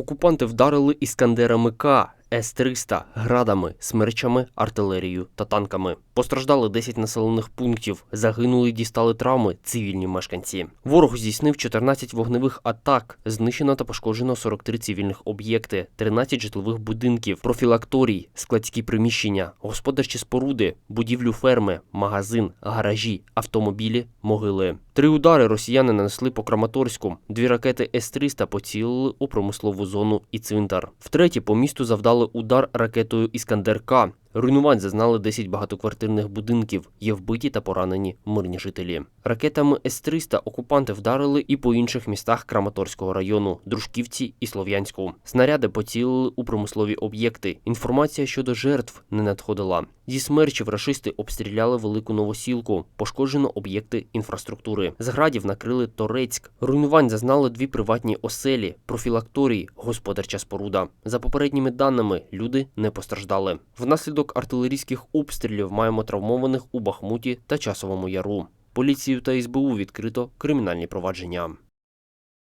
Окупанти вдарили іскандерами К, С-300, градами, смерчами, артилерією та танками. Постраждали 10 населених пунктів, загинули і дістали травми цивільні мешканці. Ворог здійснив 14 вогневих атак, знищено та пошкоджено 43 цивільних об'єкти, 13 житлових будинків, профілакторій, складські приміщення, господарчі споруди, будівлю ферми, магазин, гаражі, автомобілі, могили. Три удари росіяни нанесли по Краматорську. Дві ракети С-300 поцілили у промислову зону і цвинтар. Втретє по місту завдали удар ракетою Іскандер-К. Руйнувань зазнали 10 багатоквартирних будинків. Є вбиті та поранені мирні жителі. Ракетами С-300 окупанти вдарили і по інших містах Краматорського району, Дружківці і Слов'янську. Снаряди поцілили у промислові об'єкти. Інформація щодо жертв не надходила. Зі смерчів рашисти обстріляли велику новосілку. Пошкоджено об'єкти інфраструктури. З градів накрили Торецьк. Руйнувань зазнали дві приватні оселі, профілакторій, господарча споруда. За попередніми даними, люди не постраждали. Внаслідок артилерійських обстрілів маємо травмованих у Бахмуті та Часовому Яру. Поліцію та СБУ відкрито кримінальні провадження.